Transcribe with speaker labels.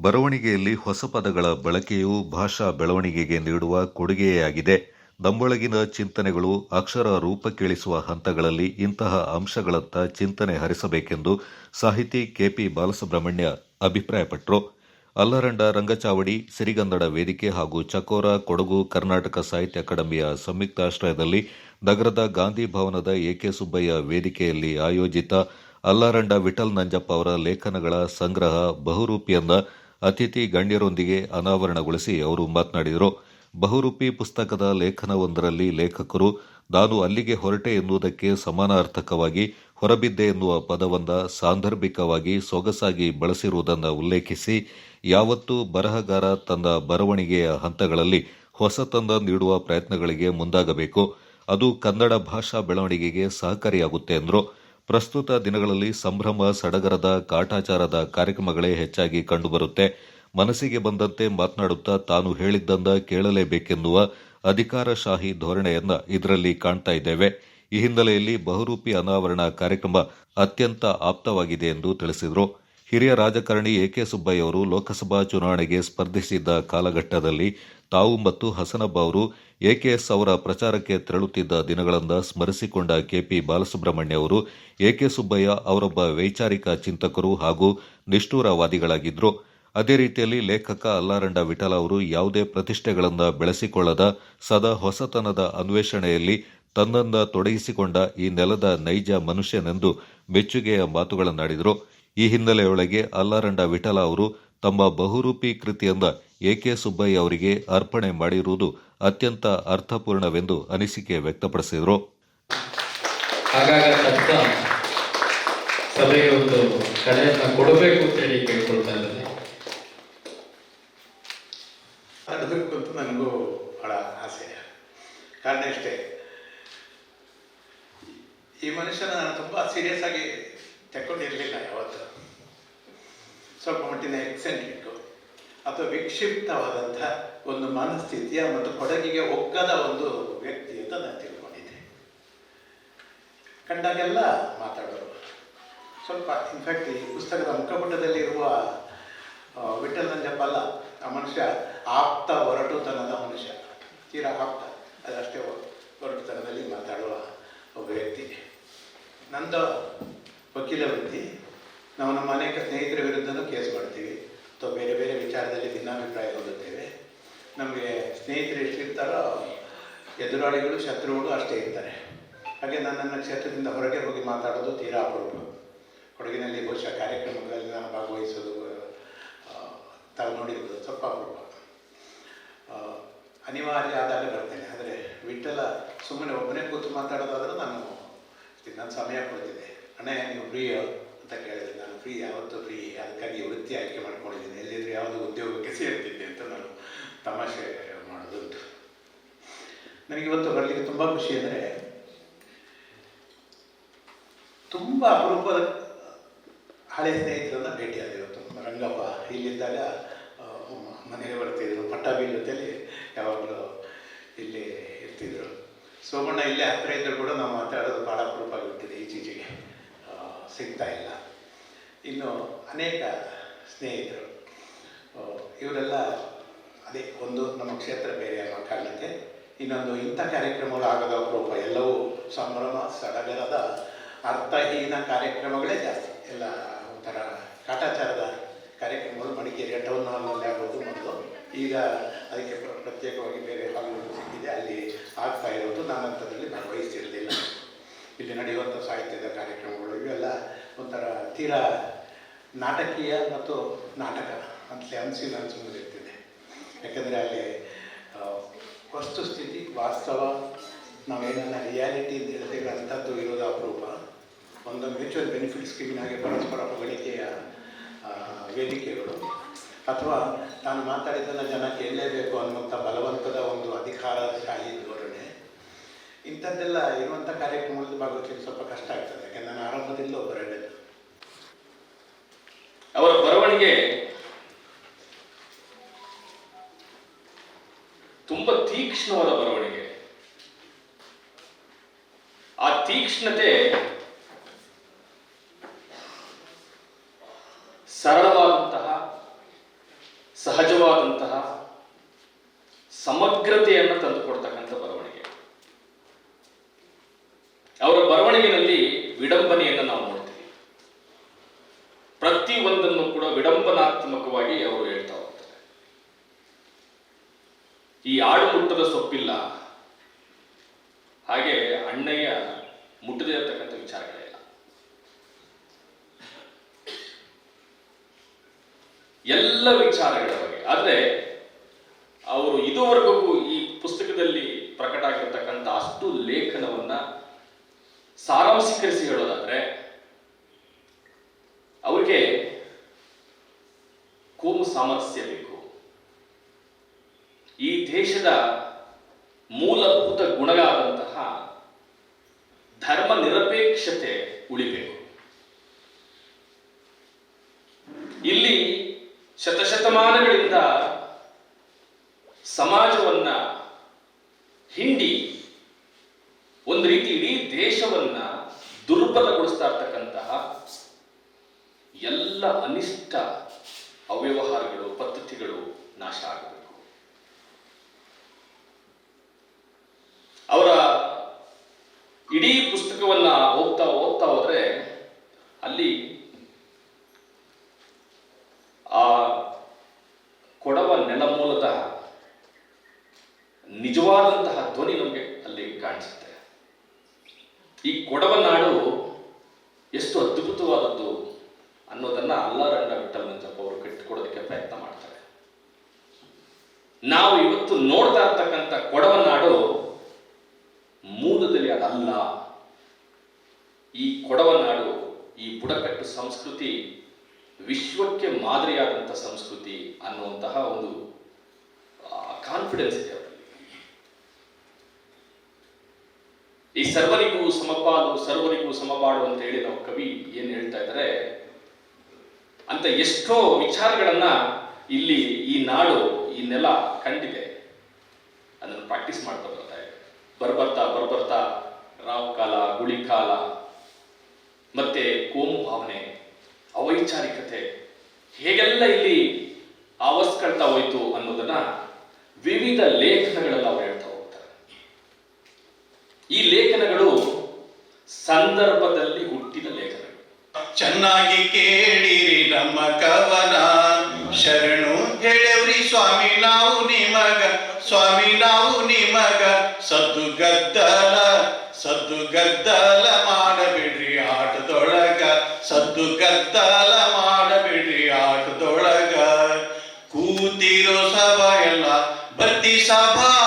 Speaker 1: ಬರವಣಿಗೆಯಲ್ಲಿ ಹೊಸ ಪದಗಳ ಬಳಕೆಯು ಭಾಷಾ ಬೆಳವಣಿಗೆಗೆ ನೀಡುವ ಕೊಡುಗೆಯಾಗಿದೆ. ನಮ್ಮೊಳಗಿನ ಚಿಂತನೆಗಳು ಅಕ್ಷರ ರೂಪಕ್ಕಿಳಿಸುವ ಹಂತಗಳಲ್ಲಿ ಇಂತಹ ಅಂಶಗಳತ್ತ ಚಿಂತನೆ ಹರಿಸಬೇಕೆಂದು ಸಾಹಿತಿ ಕೆಪಿ ಬಾಲಸುಬ್ರಹ್ಮಣ್ಯ ಅಭಿಪ್ರಾಯಪಟ್ಟರು ಅಲ್ಲರಂಡ ರಂಗಚಾವಡಿ, ಸಿರಿಗನ್ನಡ ವೇದಿಕೆ ಹಾಗೂ ಚಕೋರ, ಕೊಡಗು ಕರ್ನಾಟಕ ಸಾಹಿತ್ಯ ಅಕಾಡೆಮಿಯ ಸಂಯುಕ್ತಾಶ್ರಯದಲ್ಲಿ ನಗರದ ಗಾಂಧಿ ಭವನದ ಎಕೆ ಸುಬ್ಬಯ್ಯ ವೇದಿಕೆಯಲ್ಲಿ ಆಯೋಜಿತ ಅಲ್ಲಾರಂಡ ವಿಠಲ್ ನಂಜಪ್ಪ ಅವರ ಲೇಖನಗಳ ಸಂಗ್ರಹ ಬಹುರೂಪಿಯನ್ನ ಅತಿಥಿ ಗಣ್ಯರೊಂದಿಗೆ ಅನಾವರಣಗೊಳಿಸಿ ಅವರು ಮಾತನಾಡಿದರು. ಬಹುರೂಪಿ ಪುಸ್ತಕದ ಲೇಖನವೊಂದರಲ್ಲಿ ಲೇಖಕರು, ನಾನು ಅಲ್ಲಿಗೆ ಹೊರಟೆ ಎನ್ನುವುದಕ್ಕೆ ಸಮಾನಾರ್ಥಕವಾಗಿ ಹೊರಬಿದ್ದೆ ಎನ್ನುವ ಪದವನ್ನು ಸಾಂದರ್ಭಿಕವಾಗಿ ಸೊಗಸಾಗಿ ಬಳಸಿರುವುದನ್ನು ಉಲ್ಲೇಖಿಸಿ, ಯಾವತ್ತೂ ಬರಹಗಾರ ತನ್ನ ಬರವಣಿಗೆಯ ಹಂತಗಳಲ್ಲಿ ಹೊಸತಂದ ನೀಡುವ ಪ್ರಯತ್ನಗಳಿಗೆ ಮುಂದಾಗಬೇಕು. ಅದು ಕನ್ನಡ ಭಾಷಾ ಬೆಳವಣಿಗೆಗೆ ಸಹಕಾರಿಯಾಗುತ್ತೆ ಎಂದರು. ಪ್ರಸ್ತುತ ದಿನಗಳಲ್ಲಿ ಸಂಭ್ರಮ, ಸಡಗರದ, ಕಾಟಾಚಾರದ ಕಾರ್ಯಕ್ರಮಗಳೇ ಹೆಚ್ಚಾಗಿ ಕಂಡುಬರುತ್ತೆ. ಮನಸ್ಸಿಗೆ ಬಂದಂತೆ ಮಾತನಾಡುತ್ತಾ ತಾನು ಹೇಳಿದ್ದಂದ ಕೇಳಲೇಬೇಕೆನ್ನುವ ಅಧಿಕಾರಶಾಹಿ ಧೋರಣೆಯನ್ನ ಇದರಲ್ಲಿ ಕಾಣ್ತಾ ಇದ್ದೇವೆ. ಈ ಹಿನ್ನೆಲೆಯಲ್ಲಿ ಬಹುರೂಪಿ ಅನಾವರಣ ಕಾರ್ಯಕ್ರಮ ಅತ್ಯಂತ ಆಪ್ತವಾಗಿದೆ ಎಂದು ತಿಳಿಸಿದರು. ಹಿರಿಯ ರಾಜಕಾರಣಿ ಎಕೆ ಸುಬ್ಬಯ್ಯ ಅವರು ಲೋಕಸಭಾ ಚುನಾವಣೆಗೆ ಸ್ಪರ್ಧಿಸಿದ್ದ ಕಾಲಘಟ್ಟದಲ್ಲಿ ತಾವು ಮತ್ತು ಹಸನಬ್ಬ ಅವರು ಎಕೆಎಸ್ ಅವರ ಪ್ರಚಾರಕ್ಕೆ ತೆರಳುತ್ತಿದ್ದ ದಿನಗಳಿಂದ ಸ್ಮರಿಸಿಕೊಂಡ ಕೆಪಿ ಬಾಲಸುಬ್ರಹ್ಮಣ್ಯ ಅವರು ಎಕೆ ಸುಬ್ಬಯ್ಯ ಅವರೊಬ್ಬ ವೈಚಾರಿಕ ಚಿಂತಕರು ಹಾಗೂ ನಿಷ್ಠೂರವಾದಿಗಳಾಗಿದ್ದರು ಅದೇ ರೀತಿಯಲ್ಲಿ ಲೇಖಕ ಅಲ್ಲಾರಂಡ ವಿಠಲ ಅವರು ಯಾವುದೇ ಪ್ರತಿಷ್ಠೆಗಳನ್ನು ಬೆಳೆಸಿಕೊಳ್ಳದ, ಸದಾ ಹೊಸತನದ ಅನ್ವೇಷಣೆಯಲ್ಲಿ ತನ್ನನ್ನ ತೊಡಗಿಸಿಕೊಂಡ ಈ ನೆಲದ ನೈಜ ಮನುಷ್ಯನೆಂದು ಮೆಚ್ಚುಗೆಯ ಮಾತುಗಳನ್ನಾಡಿದರು. ಈ ಹಿನ್ನೆಲೆಯೊಳಗೆ ಅಲ್ಲಾರಂಡ ವಿಠಲ ಅವರು ತಮ್ಮ ಬಹುರೂಪಿ ಕೃತಿಯನ್ನ ಎಕೆ ಸುಬ್ಬಯ್ಯ ಅವರಿಗೆ ಅರ್ಪಣೆ ಮಾಡಿರುವುದು ಅತ್ಯಂತ ಅರ್ಥಪೂರ್ಣವೆಂದು ಅನಿಸಿಕೆ ವ್ಯಕ್ತಪಡಿಸಿದರು.
Speaker 2: ನನಗೂ ಆಸೆ. ಕಾರಣ ಇಷ್ಟೇ. ಈ ಮನುಷ್ಯನ ನಾನು ತುಂಬ ಸೀರಿಯಸ್ ಆಗಿ ತಗೊಂಡಿರಲಿಲ್ಲ ಯಾವತ್ತು. ಸ್ವಲ್ಪ ಮಟ್ಟಿನ ಎಕ್ಸೆಂಟ್ರಿಕ್ಕು ಅಥವಾ ವಿಕ್ಷಿಪ್ತವಾದಂಥ ಒಂದು ಮನಸ್ಥಿತಿಯ ಮತ್ತು ಕೊಡಗಿಗೆ ಒಗ್ಗದ ಒಂದು ವ್ಯಕ್ತಿ ಅಂತ ನಾನು ತಿಳ್ಕೊಂಡಿದ್ದೆ. ಕಂಡಾಗೆಲ್ಲ ಮಾತಾಡೋರು. ಸ್ವಲ್ಪ ಇನ್ಫ್ಯಾಕ್ಟ್ ಈ ಪುಸ್ತಕದ ಮುಖಪುಟದಲ್ಲಿರುವ ವಿಠಲ್ ನಂಜಪ್ಪಲ್ಲ ಆ ಮನುಷ್ಯ ಆಪ್ತ ಹೊರಟುತನದ ಮನುಷ್ಯ. ತೀರಾ ಆಪ್ತ. ಅದಷ್ಟೇ ಹೊರಟುತನದಲ್ಲಿ ಮಾತಾಡುವ ಒಬ್ಬ ವ್ಯಕ್ತಿ. ನಂದು ವಕೀಲ ವೃತ್ತಿ. ನಾವು ನಮ್ಮ ಅನೇಕ ಸ್ನೇಹಿತರ ವಿರುದ್ಧನೂ ಕೇಸ್ ಮಾಡ್ತೀವಿ. ಅಥವಾ ಬೇರೆ ಬೇರೆ ವಿಚಾರದಲ್ಲಿ ಭಿನ್ನಾಭಿಪ್ರಾಯ ಹೊಂದುತ್ತೇವೆ. ನಮಗೆ ಸ್ನೇಹಿತರು ಎಷ್ಟಿರ್ತಾರೋ ಎದುರಾಳಿಗಳು, ಶತ್ರುಗಳು ಅಷ್ಟೇ ಇರ್ತಾರೆ. ಹಾಗೆ ನನ್ನನ್ನು ಕ್ಷೇತ್ರದಿಂದ ಹೊರಗೆ ಹೋಗಿ ಮಾತಾಡೋದು ತೀರಾ ಅಪರೂಪ. ಕೊಡಗಿನಲ್ಲಿ ಬಹುಶಃ ಕಾರ್ಯಕ್ರಮಗಳಲ್ಲಿ ನಾನು ಭಾಗವಹಿಸೋದು ತಾವು ನೋಡಿರೋದು ಸ್ವಲ್ಪ ಅಪರೂಪ. ಅನಿವಾರ್ಯ ಆದಾಗ ಬರ್ತೇನೆ. ಆದರೆ ವಿಠಲ ಸುಮ್ಮನೆ ಒಬ್ಬನೇ ಕೂತು ಮಾತಾಡೋದಾದರೂ ನಾನು ನನ್ನ ಸಮಯ ಕೊಡ್ತಿದ್ದೆ. ಅಣ್ಣ, ನೀವು ಫ್ರೀ ಅಂತ ಕೇಳಿದ್ರೆ. ನಾನು ಫ್ರೀ ಯಾವತ್ತೂ ಫ್ರೀ ಅದಕ್ಕಾಗಿ ವೃತ್ತಿ ಆಯ್ಕೆ ಮಾಡ್ಕೊಂಡಿದ್ದೀನಿ. ಎಲ್ಲಿದ್ರೆ ಯಾವುದು ಉದ್ಯೋಗಕ್ಕೆ ಸೇರ್ತಿದ್ದೆ ಅಂತ ನಾನು ತಮಾಷೆ ಮಾಡೋದುಂಟು ನನಗೆ ಇವತ್ತು ಬರಲಿಕ್ಕೆ ತುಂಬ ಖುಷಿ ಅಂದರೆ, ತುಂಬ ಅಪರೂಪದ ಹಳೆ ಸ್ನೇಹಿತರನ್ನ ಭೇಟಿಯಾದಿರೋದು ರಂಗಪ್ಪ ಇಲ್ಲಿದ್ದಾಗ ಮನೆಗೆ ಬರ್ತಿದ್ರು. ಪಟ್ಟಾಭಿ ಜೊತೆಯಲ್ಲಿ ಯಾವಾಗಲೂ ಇಲ್ಲಿ ಇರ್ತಿದ್ರು. ಸೋಮಣ್ಣ ಇಲ್ಲೇ ಹತ್ತಿರ ಇದ್ದರೂ ಕೂಡ ನಾವು ಮಾತಾಡೋದು ಭಾಳ ಅಪರೂಪ ಆಗಿಬಿಟ್ಟಿದೆ ಈಚೀಚೆಗೆ. ಸಿಗ್ತಾ ಇಲ್ಲ. ಇನ್ನು ಅನೇಕ ಸ್ನೇಹಿತರು ಇವರೆಲ್ಲ ಅದೇ ಒಂದು ನಮ್ಮ ಕ್ಷೇತ್ರ ಬೇರೆ ಅನ್ನೋ ಕಾರಣಕ್ಕೆ ಇನ್ನೊಂದು ಇಂಥ ಕಾರ್ಯಕ್ರಮಗಳು ಆಗದ ಅಪರೂಪ. ಎಲ್ಲವೂ ಸಂಭ್ರಮ, ಸಡಗರದ, ಅರ್ಥಹೀನ ಕಾರ್ಯಕ್ರಮಗಳೇ ಜಾಸ್ತಿ. ಎಲ್ಲ ಒಂಥರ ಕಾಟಾಚಾರದ ಕಾರ್ಯಕ್ರಮಗಳು ಮಡಿಕೇರಿಯ ಟೌನ್ ಹಾಲ್ನಲ್ಲಿ ಆಗೋದು ಮೊದಲು. ಈಗ ಅದಕ್ಕೆ ಪ್ರತ್ಯೇಕವಾಗಿ ಬೇರೆ ಹಾಲ್ಗಳು ಸಿಕ್ಕಿದೆ. ಅಲ್ಲಿ ಆಗ್ತಾ ಇರೋದು ನಾನು ಅಂಥದ್ರಲ್ಲಿ ಭಾಗವಹಿಸಿರಲಿಲ್ಲ ಇಲ್ಲಿ ನಡೆಯುವಂಥ ಸಾಹಿತ್ಯದ ಕಾರ್ಯಕ್ರಮಗಳು, ಇವೆಲ್ಲ ಒಂಥರ ತೀರಾ ನಾಟಕೀಯ ಮತ್ತು ನಾಟಕ ಅಂತಲೇ ಅನಿಸಿ ನಾನು ಯಾಕಂದರೆ ಅಲ್ಲಿ ವಸ್ತುಸ್ಥಿತಿ, ವಾಸ್ತವ, ನಾವೇನನ್ನ ರಿಯಾಲಿಟಿ ಅಂತ ಹೇಳ್ತೇವೆ, ಅಂಥದ್ದು ಇರೋದು ಅಪರೂಪ. ಒಂದು ಮ್ಯೂಚುವಲ್ ಬೆನಿಫಿಟ್ ಸ್ಕೀಮಿನಾಗೆ ಪರಸ್ಪರ ಹೊಗಳಿಕೆಯ ವೇದಿಕೆಗಳು. ಅಥವಾ ನಾನು ಮಾತಾಡಿದ್ದನ್ನು ಜನ ಕೇಳಲೇಬೇಕು ಅನ್ನುವಂಥ ಬಲವಂತದ ಒಂದು ಇಂಥದ್ದೆಲ್ಲ ಇರುವಂಥ ಕಾರ್ಯಕ್ರಮದಲ್ಲಿ ಭಾಗವಹಿಸಲಿಕ್ಕೆ ಸ್ವಲ್ಪ ಕಷ್ಟ ಆಗ್ತದೆ, ಯಾಕಂದ್ರೆ ನಾನು ಆರಂಭದಿಂದ ಒಬ್ಬರೇ
Speaker 3: ಅವರ ಬರವಣಿಗೆ ತುಂಬಾ ತೀಕ್ಷ್ಣವಾದ ಬರವಣಿಗೆ. ಆ ತೀಕ್ಷ್ಣತೆ ಸರಳವಾದಂತಹ ಸಹಜವಾದಂತಹ ಸಮಗ್ರತೆಯನ್ನು ತಂದುಕೊಡ್ತಕ್ಕಂಥ ಬರವಣಿಗೆ ಅವರ ಬರವಣಿಗೆಯಲ್ಲಿ ವಿಡಂಬನೆಯನ್ನು ನಾವು ನೋಡ್ತೀವಿ ಪ್ರತಿ ಒಂದನ್ನು ಕೂಡ ವಿಡಂಬನಾತ್ಮಕವಾಗಿ ಅವರು ಹೇಳ್ತಾ ಹೋಗ್ತಾರೆ ಈ ಆಡು ಮುಟ್ಟದ ಸೊಪ್ಪಿಲ್ಲ ಹಾಗೆ ಅಣ್ಣಯ್ಯ ಮುಟ್ಟದೇ ಇರತಕ್ಕಂಥ ವಿಚಾರಗಳೇ ಇಲ್ಲ ಎಲ್ಲ ವಿಚಾರಗಳ ಬಗ್ಗೆ. ಆದರೆ ಅವರು ಇದುವರೆಗೂ ಈ ಪುಸ್ತಕದಲ್ಲಿ ಪ್ರಕಟ ಆಗಿರ್ತಕ್ಕಂಥ ಅಷ್ಟು ಲೇಖನವನ್ನ ಸಾರಾಂಶೀಕರಿಸಿ ಹೇಳೋದಾದ್ರೆ, ಅವರಿಗೆ ಕೋಮು ಸಾಮರಸ್ಯ ಬೇಕು. ಈ ದೇಶದ ಮೂಲಭೂತ ಗುಣಗಳಾದಂತಹ ಧರ್ಮ ನಿರಪೇಕ್ಷತೆ ಉಳಿಬೇಕು ಇಲ್ಲಿ ಶತಶತಮಾನಗಳಿಂದ ಸಮಾಜವನ್ನ ಹಿಂಡಿ ಒಂದು ರೀತಿ ಇಡೀ ದೇಶವನ್ನ ದುರ್ಬಲಗೊಳಿಸ್ತಾ ಇರ್ತಕ್ಕಂತಹ ಎಲ್ಲ ಅನಿಷ್ಟ ಅವ್ಯವಹಾರಗಳು, ಪದ್ಧತಿಗಳು ನಾಶ ಆಗಬೇಕು. ಅವರ ಇಡೀ ಪುಸ್ತಕವನ್ನ ಓದ್ತಾ ಓದ್ತಾ ಹೋದ್ರೆ ಅಲ್ಲಿ ಈ ಕೊಡವನಾಡು ಎಷ್ಟು ಅದ್ಭುತವಾದದ್ದು ಅನ್ನೋದನ್ನ ಅಲ್ಲಾರಂಡ ವಿಠಲ್ ನಂಜಪ್ಪ ಅವರು ಕಟ್ಟಿಕೊಡೋದಕ್ಕೆ ಪ್ರಯತ್ನ ಮಾಡ್ತಾರೆ. ನಾವು ಇವತ್ತು ನೋಡ್ತಾ ಇರ್ತಕ್ಕಂಥ ಕೊಡವನಾಡು ಮೂಲದಲ್ಲಿ ಅದಲ್ಲ ಈ ಕೊಡವನಾಡು ಈ ಬುಡಕಟ್ಟು ಸಂಸ್ಕೃತಿ ವಿಶ್ವಕ್ಕೆ ಮಾದರಿಯಾದಂಥ ಸಂಸ್ಕೃತಿ ಅನ್ನುವಂತಹ ಒಂದು ಕಾನ್ಫಿಡೆನ್ಸ್ ಈ ಸರ್ವರಿಗೂ ಸಮಪಾಲು, ಸರ್ವರಿಗೂ ಸಮಪಾಡು ಅಂತ ಹೇಳಿ ನಾವು ಕವಿ ಏನ್ ಹೇಳ್ತಾ ಇದ್ದಾರೆ? ಅಂತ ಎಷ್ಟೋ ವಿಚಾರಗಳನ್ನ ಇಲ್ಲಿ ಈ ನಾಡು, ಈ ನೆಲ ಕಂಡಿದೆ. ಅದನ್ನು ಪ್ರಾಕ್ಟೀಸ್ ಮಾಡ್ತಾ ಬರ್ತಾ ಇದೆ. ಬರ್ಬರ್ತಾ ಬರ್ಬರ್ತಾ, ರಾವ್ ಕಾಲ, ಗುಳಿ ಕಾಲ, ಮತ್ತೆ ಕೋಮು ಭಾವನೆ ಅವೈಚಾರಿಕತೆ ಹೇಗೆಲ್ಲ ಇಲ್ಲಿ ಆವಸ್ಕೊಳ್ತಾ ಹೋಯ್ತು ಅನ್ನೋದನ್ನ ವಿವಿಧ ಲೇಖನಗಳಲ್ಲಿ ಅವ್ರು ಹೇಳ್ತಾ ಹೋಗ್ತಾರೆ. ಈ ಲೇಖನಗಳು ಸಂದರ್ಭದಲ್ಲಿ ಹುಟ್ಟಿದ ಲೇಖನ.
Speaker 4: ಚೆನ್ನಾಗಿ ಕೇಳಿರಿ ನಮ್ಮ ಕವನ. ಶರಣು ಹೇಳವ್ರಿ ಸ್ವಾಮಿ, ನಾವು ನಿಮಗ. ಸ್ವಾಮಿ, ನಾವು ನಿಮಗ. ಸದ್ದು ಗದ್ದಲ ಸದ್ದು ಗದ್ದಲ ಮಾಡಬೇಡ್ರಿ ಆಟದೊಳಗ. ಸದ್ದು ಗದ್ದಲ ಮಾಡಬೇಡ್ರಿ ಆಟದೊಳಗ. ಕೂತಿರೋ ಸಭಾ ಎಲ್ಲ ಬತ್ತಿ ಸಭಾ